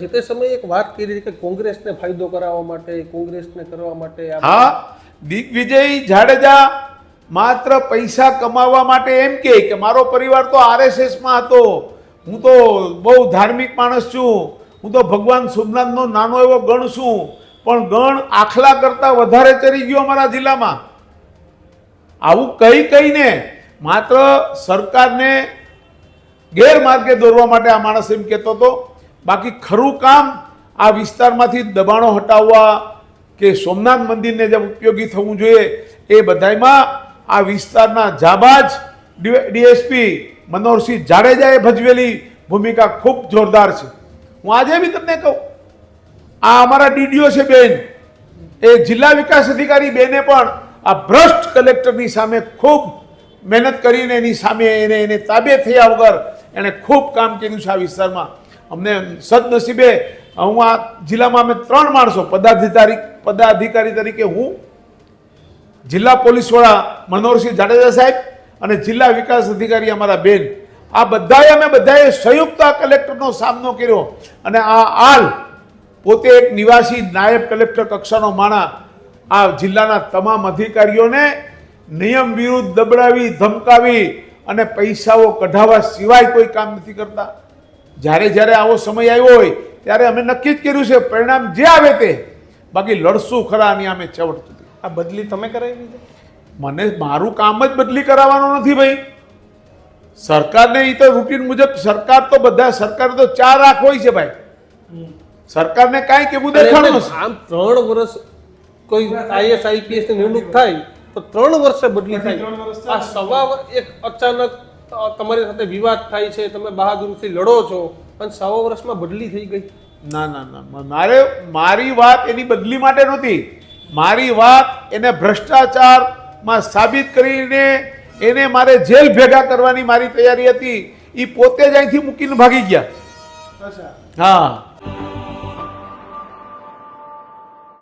જે તે સમયે એક વાત કરી કે કોંગ્રેસને ફાયદો કરાવવા માટે, કોંગ્રેસને કરવા માટે હા, દિગ્વિજય જાડેજા માત્ર પૈસા કમાવા માટે એમ કે કે મારો પરિવાર તો આરએસએસમાં હતો. હું તો બહુ ધાર્મિક માણસ છું. હું તો ભગવાન સોમનાથનો નાનો એવો ગણ છું. પણ ગણ આખલા કરતાં વધારે ચરી ગયો અમારા જિલ્લામાં. આવું કહી કહીને માત્ર સરકારને ગેરમાર્ગે દોરવા માટે આ માણસ એમ કહેતો હતો. બાકી ખરું કામ આ વિસ્તારમાંથી દબાણો હટાવવા કે સોમનાથ મંદિરને જે ઉપયોગી થવું જોઈએ એ બધાયમાં આ વિસ્તારના જાબાજ ડીએસપી મનોહરસિંહ જાડેજાએ ભજવેલી ભૂમિકા ખૂબ જોરદાર છે. હું આજે બી તમને કહું, આ અમારા ડીડીઓ છે બેન, એ જિલ્લા વિકાસ અધિકારી બેને પણ આ ભ્રષ્ટ કલેક્ટરની સામે ખૂબ મહેનત કરીને એની સામે એને એને તાબે થયા વગર એણે ખૂબ કામ કર્યું છે આ વિસ્તારમાં. અમને સદનસીબે હું આ જિલ્લામાં અમે ત્રણ માણસો, પદાધિકારી પદાધિકારી તરીકે હું, જિલ્લા પોલીસ વડા મનોહરસિંહ જાડેજા સાહેબ અને જિલ્લા વિકાસ અધિકારી અમારા બેન. આ બધાએ અમે બધાએ સંયુક્ત આ કલેક્ટરનો સામનો કર્યો અને આ હાલ પોતે એક નિવાસી નાયબ કલેક્ટર કક્ષાનો માણા આ જિલ્લાના તમામ અધિકારીઓને નિયમ વિરુદ્ધ દબડાવી ધમકાવી અને પૈસાઓ કઢાવવા સિવાય કોઈ કામ નથી કરતા. જ્યારે જ્યારે આવો સમય આવ્યો હોય ત્યારે અમે નક્કી જ કર્યું છે પરિણામ જે આવે તે બાકી લડશું ખરા આની અમે છેવટ સુધી. આ બદલી તમે કરાવી મને મારું કામ જ બદલી કરાવવાનું નથી ભાઈ. સરકારને એ તો રૂટીન મુજબ સરકાર તો બધા સરકાર તો ચાર રાખ હોય છે ભાઈ. સરકારને કાંઈ કેવું દેખાડું. આમ ત્રણ વર્ષ કોઈ આઈએસ આઈપીએસની નિમણૂક થાય તો ત્રણ વર્ષે બદલી થાય. આ સવા એક અચાનક તમારી સાથે વિવાદ થાય છે તમે બહાદુરથી લડો છો અને સવા વર્ષમાં બદલી થઈ ગઈ. ના ના ના મારે મારી વાત એની બદલી માટે નહોતી. મારી વાત એને ભ્રષ્ટાચારમાં સાબિત કરીને એને મારે જેલ ભેગા કરવાની મારી તૈયારી હતી. એ પોતે જ અહીંથી મૂકીને ભાગી ગયા. હા.